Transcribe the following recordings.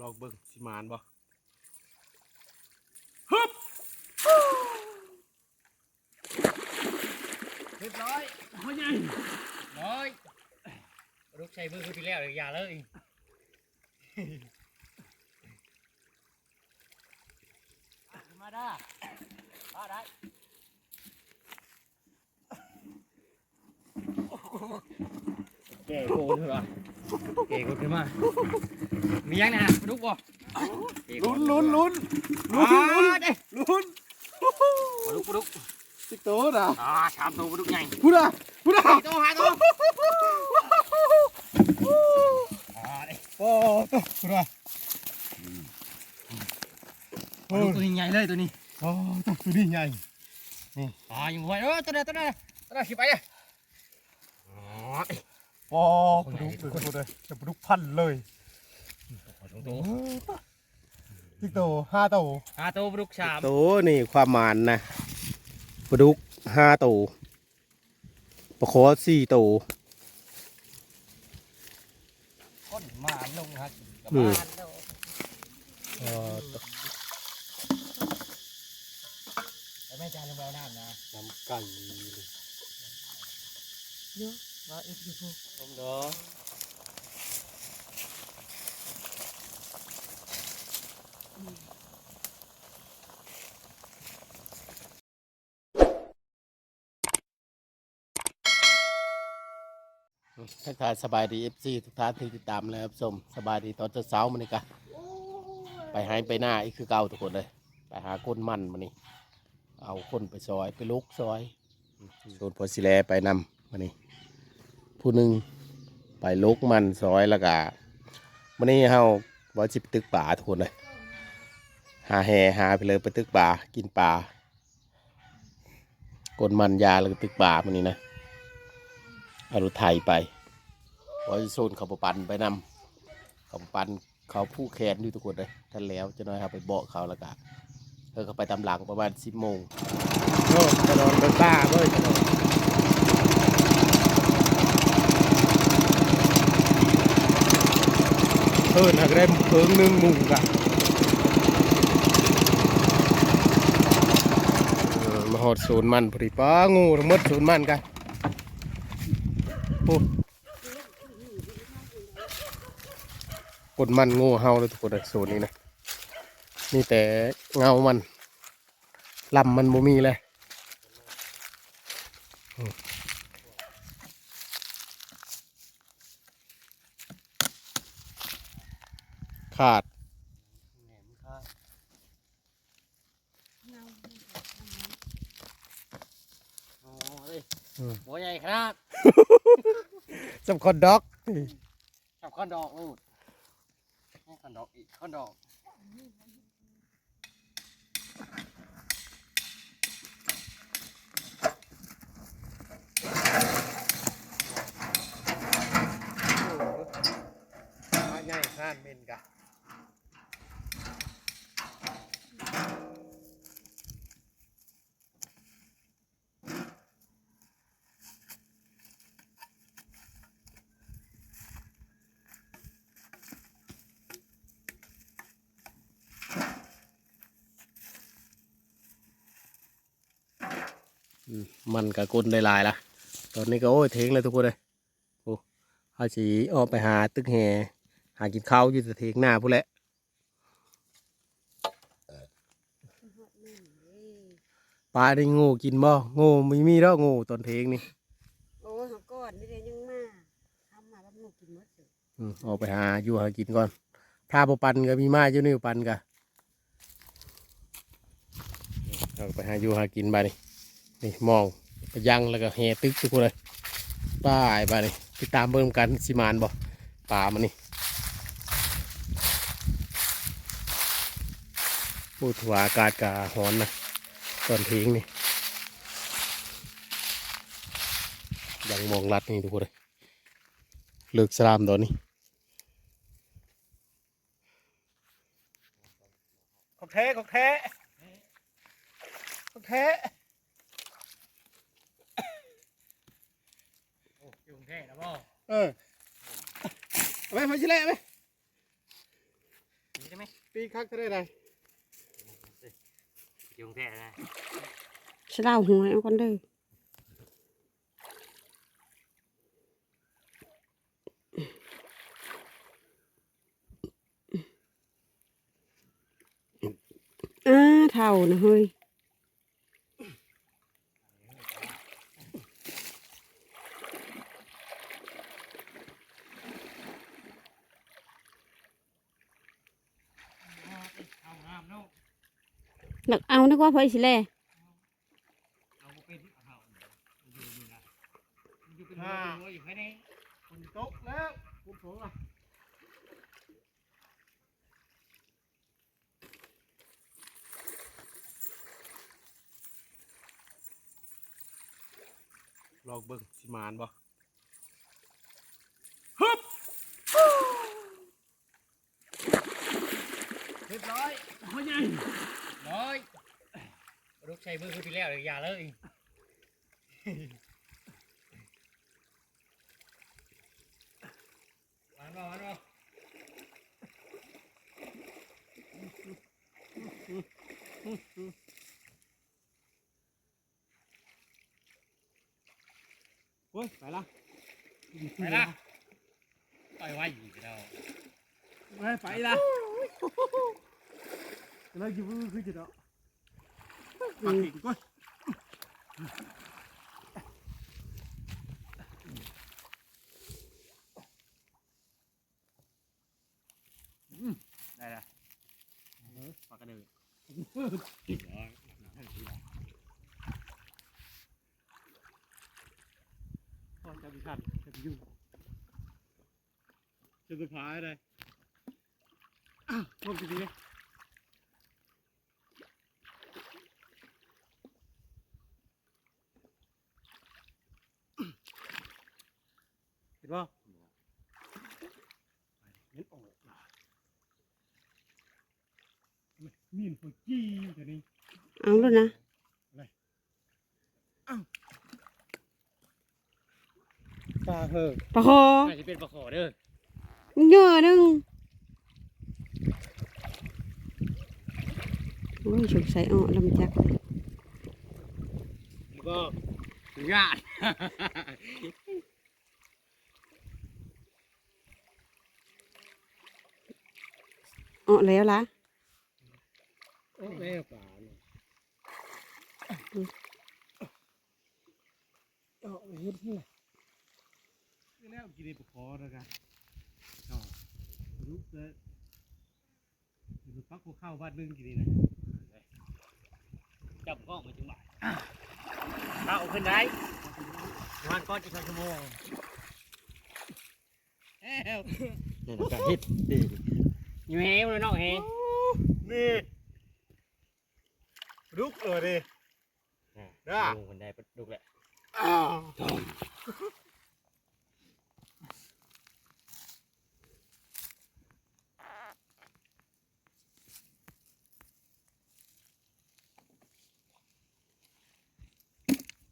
ลองเบิ่งสิมานบ่เรียบร้อยโอ้ยร้อยลูกใช้มือคือที่แล้วเลยอย่าเลยมาได้มาได้แก่โกนเหรอ แก่โกนขึ้นมามียังนะลูกบ่ลุ้นลุ้นลุ้นลุ้ลุ้นนลุ้ลุ้นนลุ้นลูกลูกสิกโตน่ะอ่าชามตัวลูกใหญ่พูดอะพูดอะตัวหาตัวอ่าโอ้ตัวพูดอะตัวนี้ใหญ่เลยตัวนี้โอ้ตัวตัวนี้ใหญ่อ่ายังไงเออตัวนี้ตัวนี้ตัวนี้ขี่ไปเลยอ๋อ โอ้ปลาดุกเลยพูดเลยจะปลาดุกพันเลยสองตัวสิกโตห้าโตหาตัวลูกชามโตนี่ความหมานนะปลาดุกห้าโตปลาโคสี่โตก้นมาลงฮะกับอืมบ้านแล้วเออแต่แม่จานลงไปเอาน้ำนะน้ำไก่ว่าเอ็ก ซ์ยูทูบต้มเด้อทักทายสบายดีเอฟซีทุกท่านที่ติดตามแล้วครับชมสบายดีตอนเช้าๆมันนี่กะไปหายไปหน้าอีกคือเก่าทุกคนเลย ไปหาก้นมันมันนี่เอาคนไปซอยไปลุกซอยส่วนพอสิแลไปนำมันนี่ ผู้หนึ่งไปลุกมันซอยแล้วก็มันนี่เฮาว่าจิไปตึกป่าทุกคนเลยหาแห่หาไปเลยไปตึกป่ากินป่ากนมันยาแล้วก็ตึกป่ามันนี่นะเอารถไถไปว่าจะโซนเขาปปันไปนำเขาปปันเขาผู้แขนอยู่ทุกคนเลยท่านแล้วจะน้อยครับไปเบาะเขาแล้วก็เออเขาไปตามหลังประมาณสิบโมงโอ้จะนอนเป็นบ้าเว้ยจะนอน เออนักเล่นเพิงหนึ่งมุงกะเออมาหอดศูนย์มันพอดีป้างูทั้งหมดศูนย์มันกันโอ้กดมันงูเฮาเลยทุกคนศูนย์นี้นะนี่แต่เงามันลำมันบ่มีเลย ขาด แหนมค่ะโอ้ยอืม หัวใหญ่ขนาดสำคัญด็อกชอบข้อนดอกลูกให้ข้อนดอกอีกข้อนดอกใหญ่ข้านเมนกะ อื มมันกับกุนได้หลายละตอนนี้ก็โอ้ยเทงเลยทุกคนเลยโอ้เขาสีออกไปหาตึกแห่หากินข้าวอยู่แต่เทงหน้าพูดแหละปลาได้งูกินบ่งูไม่มีแล้วงูตอนเทงนี่โอ้หก่อนนี่เดี๋ยวยังมาทำมาแล้วหนูกินหมดเลยอืมออกไปหาอยู่หากินก่อนพาปปันก็มีมาอยู่นี่ปันกะออกไปหาอยู่หากินไปนี่ นี่มองไปยังแล้วก็แห่ตึกทุกคนเลยป้ายไปนี่ติดตามเบิ่งกันสิมานบ่ปลามันนี่พูดว่าอากาศกาฮ้อนนะตอนทิ้งนี่ยังมองลัดนี่ทุกคนเลยเลือกสลามตอนนี้ของแท้ของแท้ของแท้ โอ้ยกรุงเทพนะบ่เออเอาไปพอชิเล่ไหมไหมปีคักก็ได้ไรจุงแท้นะสะดาวหัวเอาก่อนเด้ออ้าเท่านะเฮ้ย เอางามเนาะ หลักเอานึกว่าเพิ่นสิแลเอาบ่เป็นเอาอยู่นี่นะมันอยู่เป็นหัวอยู่แค่นี้ฝนตกแล้วฝนตกละลองเบิ่งสิมานบ่เรียบร้อยโอ้ยยัง ร้อยลูกใช้มือคือที่แล้วเลยอย่าเลยหวานบ่หวานบ่โอ้ยไปละไปละปล่อยไว้อีกแล้ว ไปไปละ แล้วอยู่มือคือจะเนาะปักอีกก่อนได้ละปากกระเดือพ่อจะไปขัดจะไปยุ่งจะไปพายอะไรอ้าวพวกจะดีไหมเห็นป่ะเห็นออกมา มีนหัวจี้ตัวนี้เอาแล้วนะตาเหอะปะคอน่าจะเป็นปลาขอเด้อเยอะนึงโอ้ยสงสัยอ้อลำจักเลยแล้วก็งาดอ้อแล้วล่ะโอ้ แม่ป่าเนี่ยเอาเฮ็ดนี่นี่แล้วกินได้ปะคอแล้วกันเอารู้เลยอยู่ปักหัวเข้าบ้านนึงกินนี่นะจับกล้องมาจังหวะเอาขึ้นได้วันก้อนจะสองชั่วโมงเอ้วนี่นะการเฮ็ดดีอยู่เฮวเลยเนาะเฮนี่ลุก เลยดิได้ลงคนได้ดุกแหละอ้าว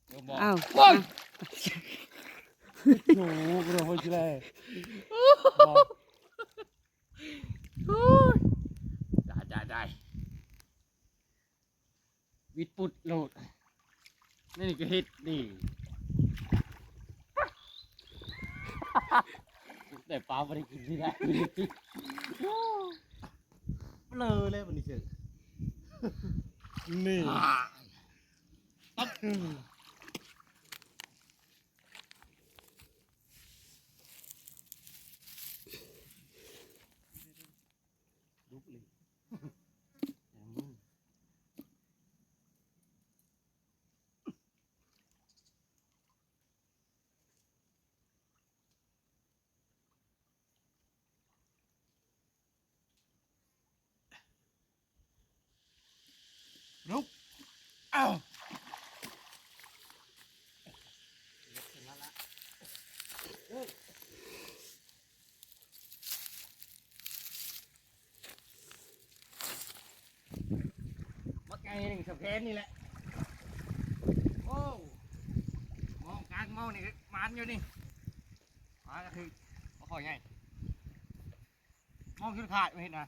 เดี๋ยวบอกเอาโอ้ยโอ้โหกระโดดไปเลย ได้ได้ได้ วิดปุดโหลด นี่ก็เฮ็ดนี่แต่ปลาไม่ได้กินที่ได้เลยเลยวันนี้เจอนี่ลุก อ้าวมักไงหนึ่งสเพนนี่แหละ โอ้มองกลางมองนี่มันอยู่นี่มาก็คือมาขอไงมองขึ้นขาดไม่เห็นนะ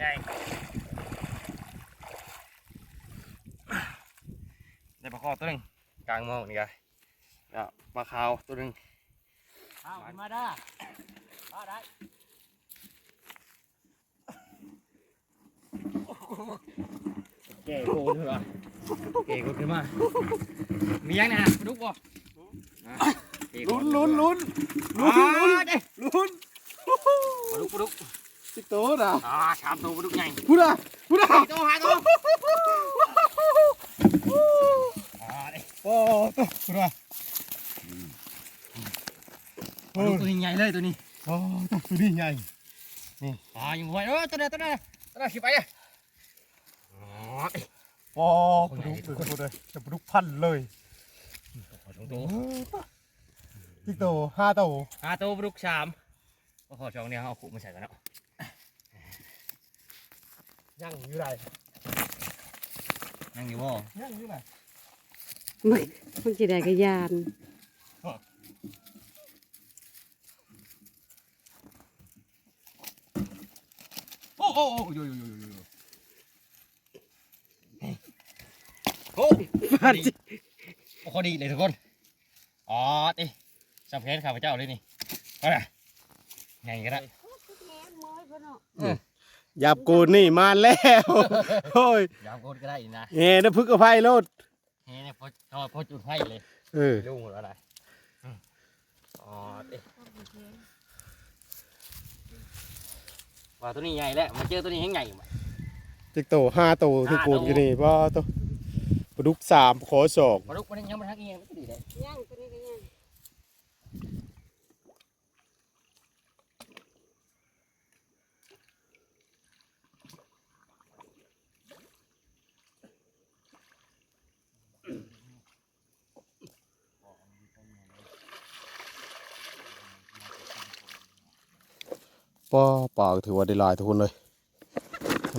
ใหญ่ได้ปลาคอตัวหนึ่งกลางหมองนี่ไงแล้วปลาขาวตัวหนึ่งเอามาได้มาได้เก๋โกนเหรอเก๋โกนขึ้นมา มียังนะปลาดุกบ่ลุ้นลุ้นลุ้นลุ้นลุ้นลุ้นปลาดุกปลาดุก สิโตนะอ่าชามตัวปลาดุกใหญ่พูดอะพูดอะสี่ตัวห้าตัวอ่าเด้โอ้ตัวพูดอะปลาดุกตัวนี้ใหญ่เลยตัวนี้โอ้ตัวตัวนี้ใหญ่อ่ายังไหวเออตัวเดียวตัวเดียวตัวเดียวขี่ไปอะอ๋อเด้โอ้ปลาดุกเป็นคนเลยจะปลาดุกพันเลยขอสองตัวสิโตห้าโตห้าตัวปลาดุกสามก็ขอช่องเนี้ยเอาขู่มาใส่กันเนาะ ยังอยู่ไรนั่งอยู่บ่ยังอยู่ไรไม่มันจะได้กระยานโอ้โอ้โอ้โยโยโยโยโยโอ้ฟาดจิโอ้พอดีเลยทุกคนอ๋อติสับเพนข้าพเจ้าเลยนี่ก็ได้ไงก็ได้ หยับกูนี่มาแล้วโอ้ยยามโคตรก็ได้อีกนะเฮ้นะพึกกระไพโลดเฮ้ยเนี่ยพอพอพอจุดไฟเลยเออยุ่งหรืออะไรอืมอ๋อติว่าตัวนี้ใหญ่แล้วมาเจอตัวนี้ให้ใหญ่มาสิโตห้าโตที่กูนกันนี่ว่าตัวปลาดุกสามขอสองปลาดุกมันยังมันทักเงี้ยมันก็ดีเลยย่างตัวนี้ก็ย่าง ป้าปาถือว่าได้หลายทุกคนเลย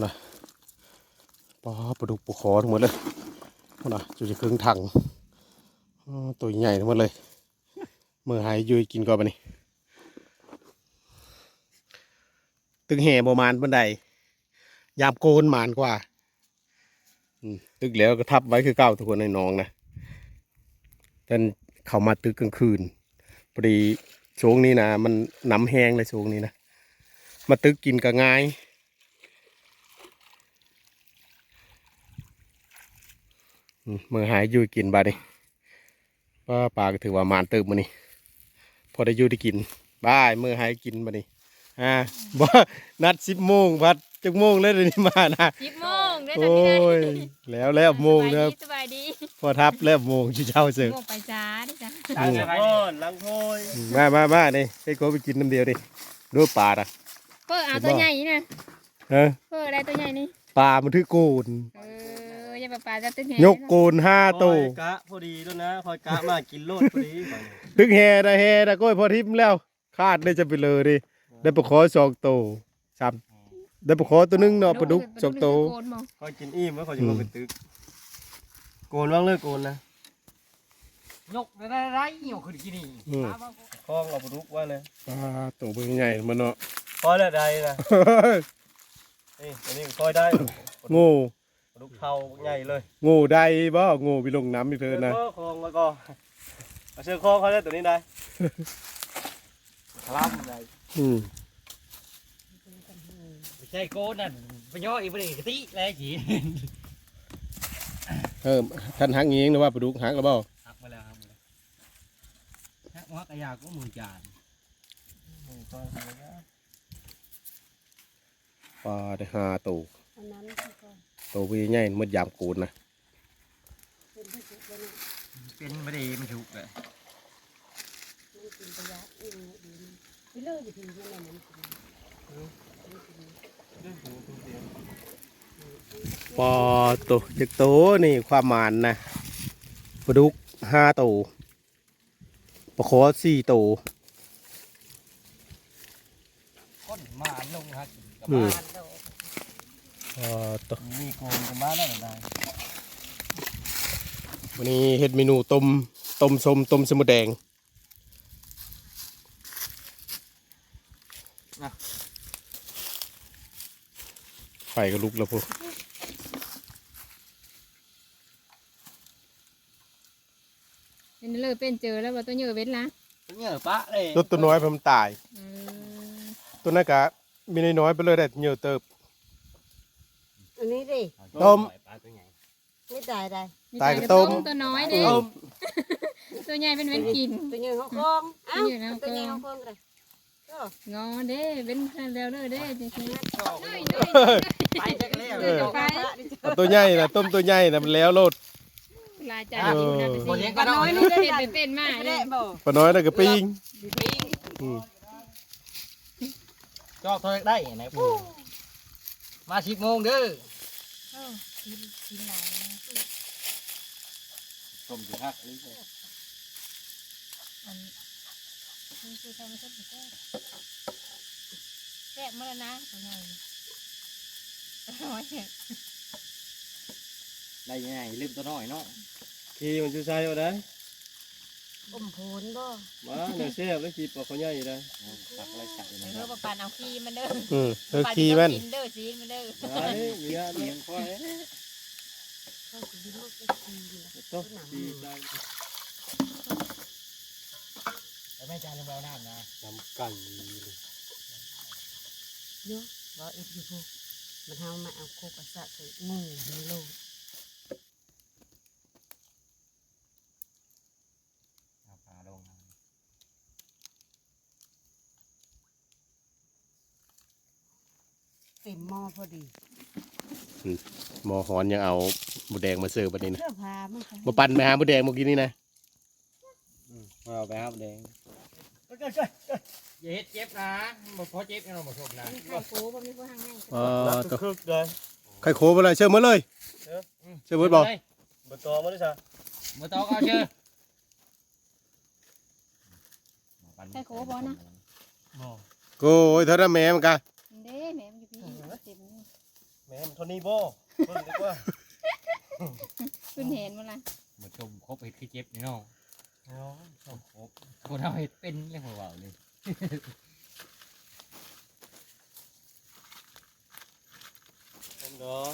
นะป้าปลาดุกปูขอทั้งหมดเลยนะจุดจะครึ่งถังตัวใหญ่ทั้งหมดเลยเมื่อหายยุยกินก่อนไปนี่ตึกแห่ประมาณบันไดยามโกนหมานกว่าตึกแล้วก็ทับไว้คือเก่าทุกคนในน้องนะแต่เขามาตึกกลางคืนพอดีช่วงนี้นะมันน้ำแห้งเลยช่วงนี้นะ มาตึกกินก็ง่ายอืมมือหายอยู่กินบาดนี่ป้าปลาก็ถือว่าหมานตึกมานี่พอได้อยู่ได้กินบายมือหายกินบาดนี่อ่าบ่นัดสิบโมงพัดจักโมงแล้วเดี๋ยวนี้มานะสิบโมงได้โอ้ตอนนี้ได้ยแล้วแล้วโมงแล้วสบายดีพอทับแล้วโมงชิเช้าเสร็จโมงไปจ้าดิจ้าอืมโอ้ลังโพยมามามานี่ให้โกไปกินน้ำเดียวดิดูปลาอะ เพื่อเอาตัวใหญ่นี่นะเออเพื่ออะไรตัวใหญ่นี่ปลามันถือโกนเอออย่าปลาปลาจะตึ้งแหยกโกนห้าคตัอวยกะพอดีแล้วนะคอยกะมากินโลดพอดีถึงแฮนะแฮนะก้อยพอทิมแล้วคาดได้จะไปเลยดิได้ปลาขอสองตัวสามได้ปลาขอตัวหนึงเนาะปลาดุกสองตัวโกนมองคอยกินอิ่มแล้วคอยจะมาเป็นตึกโกนว่างเลยโกนนะยกได้ไรยกขึ้นกี่นี่อืมคล้องเอาปลาดุกไว้เลยปลาตัวเบิ่งใหญ่มันเนาะ คอยได้ใดนะนี่อันนี้คอยได้โง่ปลาดุกเท่าใหญ่เลยโง่ได้บ่โง่ไปลงน้ำอีกเธอนะเออคล้องแล้วก็เอาเชือกคล้องเขาได้ตัวนี้ได้คลำได้อืมไม่ใช่โกนนั่นไปย่ออีกประเดี๋ยวกะติแล้วจีเออท่านหักเองนะว่าปลาดุกหักแล้วเปล่าหักมาแล้วหักมาแล้วหักหักกระยาก็มือจาน ปลาได้ห้าตัวอันนั้นที่ก็ตัวพี่ใหญ่หมดยามกูนนะเป็นที่สุดเลยนะเป็นประเดี๋ยวมันถูกเลยมันกินประหยัดอืมดีนะไปเลิกอยู่ทีนั่นแหละมันกินปลาตัวจากตัวนี่ความหมานนะปลาดุกห้าตัวปลาขอสี่ตัวก้นมาลงหักกับ อืมบ้านแล้วปลาตัวมีโกนกันมาแล้วได้วันนี้เฮ็ดเมนูต้มต้มส้มต้มสมุนแดงไฟก็ลุกแล้วพวกเป็นเลยเป็นเจอแล้วว่าตัวเหยอะเว้นละเนี่ยปะเลยรถตัวน้อยผมนตายเออตัวนั้นกะ มีน้อยๆไปเลยได้เหนียวเติบ อันนี้ดิ ต้มปลาตัวใหญ่ไม่ตายได้มีตายแต่กับต้ม ตัวน้อยเด้ต้มตัวใหญ่เป็นเว้นกิน ตัวใหญ่เขาคลองเอ้าตัวใหญ่เขาคลองตัวใหญ่เขาคลองเลยก็งอเด้เว้นแล้วเด้อเด้จริงๆไปจักแล้วเออไปเอาตัวใหญ่นะต้มตัวใหญ่นะมันแล้วโลดลายใจอยู่นะไปบ่สิเลี้ยงปก็ลาน้น้ออยยนี่นี่ได้เป็นกันเป็นมาไม่เลได้ยบ่ปลาน้อยน่ะก็ปิ้งปิ้งอืม จอกเท่าได้ไหนปูมาสิบโมงเด้อเออกินกินหลายนะต้มสิฮักนี่อันนี่คือทำให้ชอบแซ่บแซ่บมาแล้วนะตัวใหญ่น้อยได้ยังไงลืมตัวน้อยเนาะ ขี่มันจะใส่เอาได้ อมโผนบ่มาเดี๋ยวเสียบแล้วขี่ปอกเขาใหญ่ได้ตักอะไรใส่เอนะคอรับปะปานเอาขี้มันเด้ออืมเออปะขี้มันกินเด้อซีนมันเด้อมาเลยมีงานเลี้ยงควายเขาสิกินลูกไปกินล่ะต้องขี่ได้แล้วแม่จานจะเอาน้ำนะน้ำกันเยอะบ่เอ็ดอยู่พวกมันเฮามาเอาโคกระสะใส่งูในโลก เอาปลาลง เต็มหม้อพอดีหมอหอนยังเอาหมูแดงมาเสิร์ฟบัดนี้นะเสื้อผ้ามันก็มาปั่นไปหาหมูแดงเมื่อกี้นี่นะเอาไปครับแดงอย่าเฮ็ดเจ็บนะบ่พอเจ็บกันเราบ่ชมนะมีไข่ปูบ่มีผู้ห่างง่ายอ๋อนักตัวคึกได้ไข่โคไปเลยเชื่อมมาเลยเชื่อมมาบอกบตอมาด้วยจ้ะมือตอกเอาเชื่อไข่โคบ่นะโอ้ยเท่านั้นแม่มันกะเด้แหม่มันอยู่พี่เต็มนี่ แม่มันเทานี้บ่เพิ่งดีกว่าขึ้นเห็นบ่ล่ะบ่ชมครบเฮ็ดคือเจ็บนี่เนาะครบคนเอาเฮ็ดเป็นเรื่องหัวเบาเลยผมเนาะ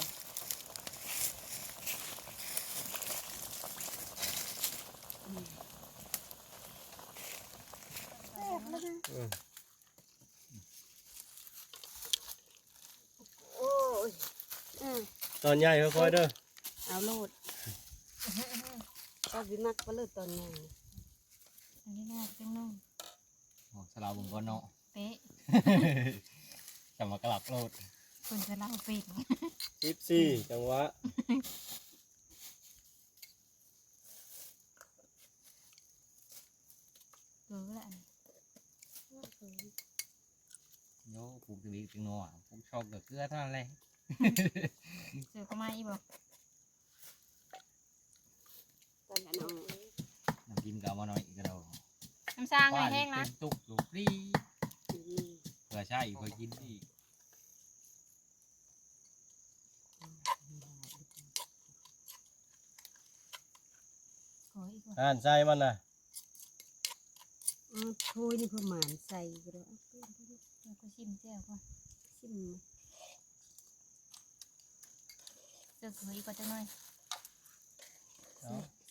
โอ้ย อืมตอนใหญ่ค่อยๆเด้อเอาโลดก็วิมักก็เลิกตอนนี้อันนี้น่าจังน้องโอ้สลาวบุงก้อนเนาะเป๊ะจะมากลับโลดคนจะเล่าเป็ดสิบสี่จังหวะเออละโย่ปลูกตะลีตึงนัวปลูกชอบกับเกลือเท่านั้นเลย เจอเข้ามาอีบ่ตอนนั้นเอาน้ำกินก็เอามาหน่อยอีกกระโดดน้ำสร้างไงแห้งนะเป็นตุกสุปรีอืมเผื่อใช่เผื่อกินอีกขออีกบ่อ่านใจมันน่ะเอาถ้วยนี่เพื่อหมานใส่ก็ได้เอาเพิ่มเพิ่มแล้วก็ชิมแจ่วก่อนชิม เจอเคยก็จะหน่อย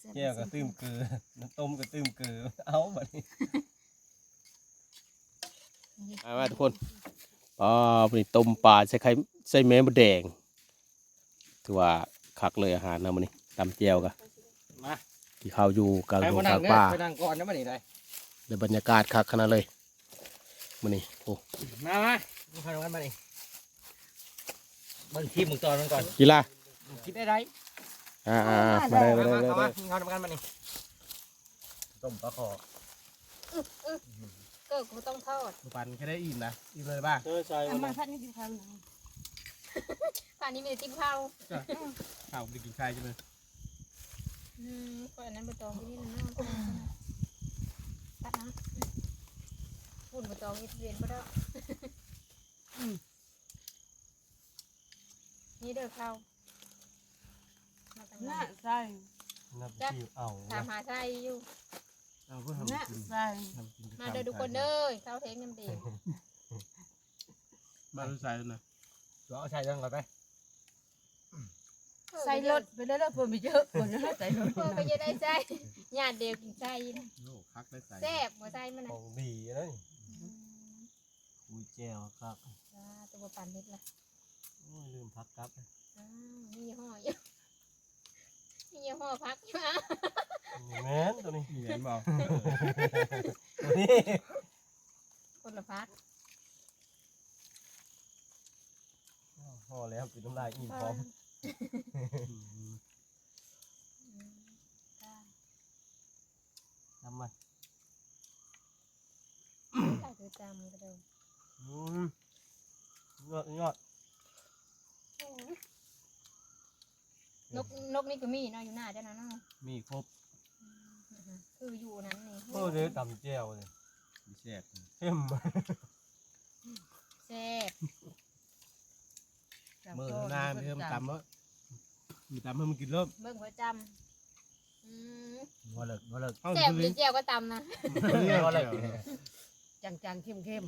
สื้อแก้วก็ตื้มเกลือน้ำต้มก็ตื้มเกลือเอาบัดนี้มามาทุกคนอ๋อนี่ต้มปลาใส่ไข่ใส่แม่หมูแดงถือว่าคักเลยอาหารนะมันนี่ตำเจียวกะมาที่ข้าวอยู่กลางไปดงมานั่กลางงป่าไปนั่งก่อนนะมาหนิได้ในบรรยากาศคักขนาดเลยมันนี่โอ้มามาดูขนมกันมาหนิเบิ่งทีมมึงตอนมันก่อนกีฬา คิดได้ไรอ่าอ่าอ่ามาได้มามาได้มามาเข้าได้มากินข้าวกันมาหนิต้มปลาขอเก็กูต้องทอดปันแค่ได้อิ่มนะอิ่มเลยบ้างเจอใจเอามันมาน่ะพัดนี่สิทำนะป่านนี้มีแต่จิ้มข้าวข้าวไปกินข้าวใช่ไหมอืมก่อนนั้นใบตองที่นี่มันน่าตัดนะฝุ่นใบตองนี่เรียนก็ได้นี่เด้อข้าวมาตั้งห น้านาใส่น้ำจิ้มเอาถามหาใช่อยู่ เอาเพื่อหน้าทำกินใส่ทำกินมาเด้อทุกคนเด้อข้าวเทงน้ำเดียวบ้านรู้ใส่นะเอาใส่เรื่องก่อนไปใส่รถไปแล้วเพิ่นมีเยอะเพิ่นให้ใส่รถเพื่อก็จะได้ใจญาติเดียวกินใจนะโลกคักได้ใส่แซ่บหัวใจมันขนะองดีเลยคุยแจวครับอ่าตัวปันนิดละโอ้ยลืมพักครับอ้าวมียี่ห้อเยอะ มียี่ห้อพักอยู่อะแม่นตัวนี้มีเห็นบ่ตัวนี้คนละพักห่อแล้วกินน้ำลายอิ่มพร้อมอืมได้ทำมาได้คือจำก็เดิมอืมยอดยอด นกนกนี่ก็มีเนาะอยู่หน้าเจ้านะเนาะมีครบคืออยู่นั้นนี่โอ้เดี๋ยวตำแจวเลยมีแซ่บเข้มแซ่บมือหน้าไม่เพิ่มตำวะมีตำให้มันกินเริ่มเบิ่งหัวจำอืมหัวเลิกหัวเลิกเอาแซ่บสุหรืริอนทร์แจ่วก็ตำนะหัวเลิกจังๆเข้ม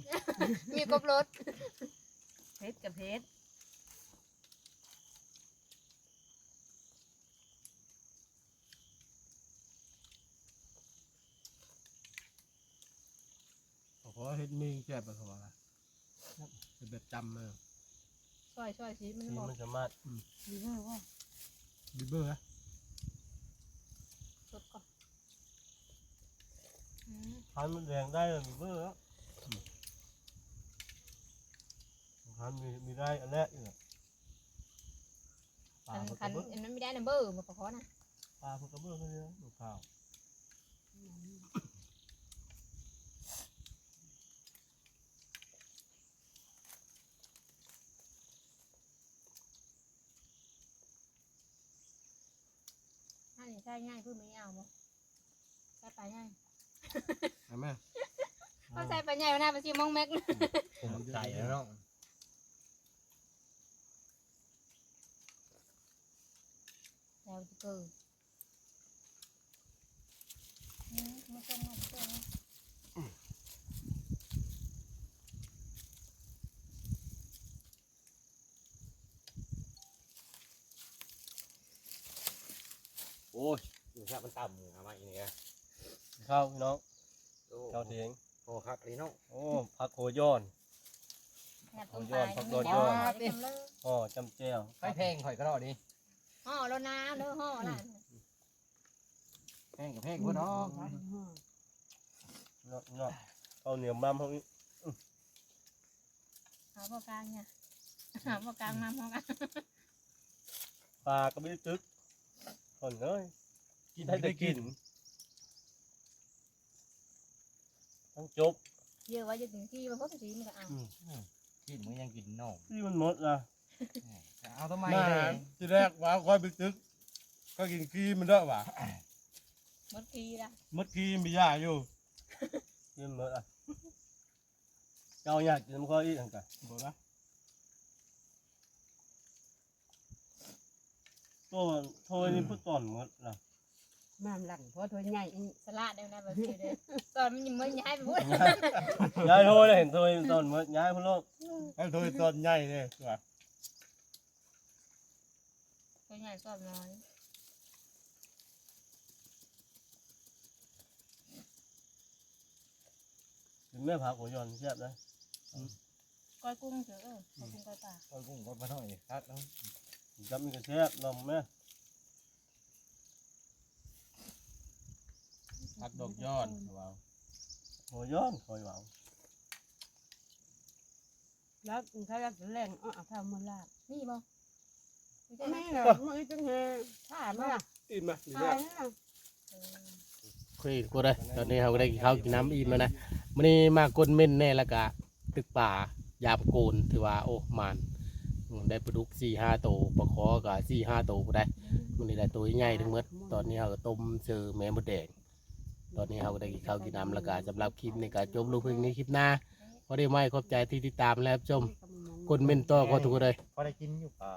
มีครบรสๆเผ็ดกับเผ็ดข อเฮ็ดมีแซ่บไปเขาว่าเป็นแบบจำเลยช่วยช่วยสิมันที่บอกมันจะมาดมีเด้อว่าบิเบอร์นะสดก่อนอืมพันมันแดงได้เลยมีเบอร์แล้วพันมีมีได้อันแรกอีกอะปลาคันพวกกคัระนเบื้องอันนั้นไม่ได้นะเบอร์มาขอนะปลาพวกกระเบื้องเลยนะดูข้าว ถ้าอย่างใช่ง่ายพูดไม่ยาวบ่ใช่ปลาง่ายเห็นไหมเขาใส่ปลาง่ายมาหน้าปลาซิวมองแม็กนะผมใจแล้วเนาะแล้วจะเกิดอืมมาต้มมาต้ม อ้ยอยู่แค่มันต่ำเอามาอีกนี่ไงข้าวพี่น้องโอ้ข้าวเทียงโอ้ครับลีน้องโอ้ผักโคย้อนแค่ต้มปลาพักยังโดไม่นได้ยอดเอาไปทำเลยห่อจำแจวไปแพงข่อยก็รอดดิห่อแล้วนะเด้อห่อละแพงกับแพงพุ่นน้องเนาะเนาะข้าวเหนียวมั่มเขาอีกหาพอกลางเนี่ยหาพอกลางมาพอกลางปลาก็ไม่ได้ตึก คนเอ้ยได้แต่กินทั้งจบเยอะไว่าจะถึงที่มาพบสีมันก็เอากินมึงยังกินน้องที่มันหมดละเอาทำไมมาเลยที่แรกว่าค่อยไปตึกก็กินกีมันเด้อว่ะหมดทีละมดกีมียาอยู่ที่มันหมดละเจ้าอยากกินมันก็อีกอันกันบอกนะ ตัวโทยนี่พูดตอนหมดละน้ำหลังเพราะตัวใหญ่อีสลัดได้นะแบบนี้เลยตอนมันยังไม่ย้ายไปพูดย้ายโทยเลยเห็นโทยตอนหมดย้ายพุ่นโลกไอ้โดยตอนใหญ่เนี่ยว่ะตัวใหญ่ตอนน้อยถึงแม่ผักหัวย้อนแซ่บนะก้อยกุ้งเถอะเออก้อยกุ้งก้อยปลาเอากุ้งก็มาหน่อยครับน้อง จำมีกระแซ่บลองแม่ผักดอกยอดว้าวหัวย้อนคอยเหวาแล้วถ้าอยากแรงเอาเอาผ้ามาลาดนี่บ่ไม่ใช่ไม่นะหรอกมือจังเฮผ้ามาอิ่มไหมดีผ้ามากนี่นะเออคุยกูเลยตอนนี้เราก็ได้กินข้าวกินน้ำอิ่มแล้วนะมันนี้มากนเม่นแน่แล้วก็ตึกป่ายามโกนถือว่าโอ้มานอืม ได้ปลาดุกสี่ห้าโตวปลาคอก็สี่ห้าโตวก็ได้มันนี่ได้ตัวใหญ่ทั้งหมดตอนนี้เราก็ต้มเจอแม่มดแดง ตอนนี้เราก็ได้กินข้าวกินน้ำแล้วก็สำหรับคลิปนี้ก็จบลูกเพียงนี้คลิปหน้าพอได้ไหมขอบใจที่ติดตามและรับชมกดเมนต่อก็ถูกเลย พอได้กินอยู่ป่า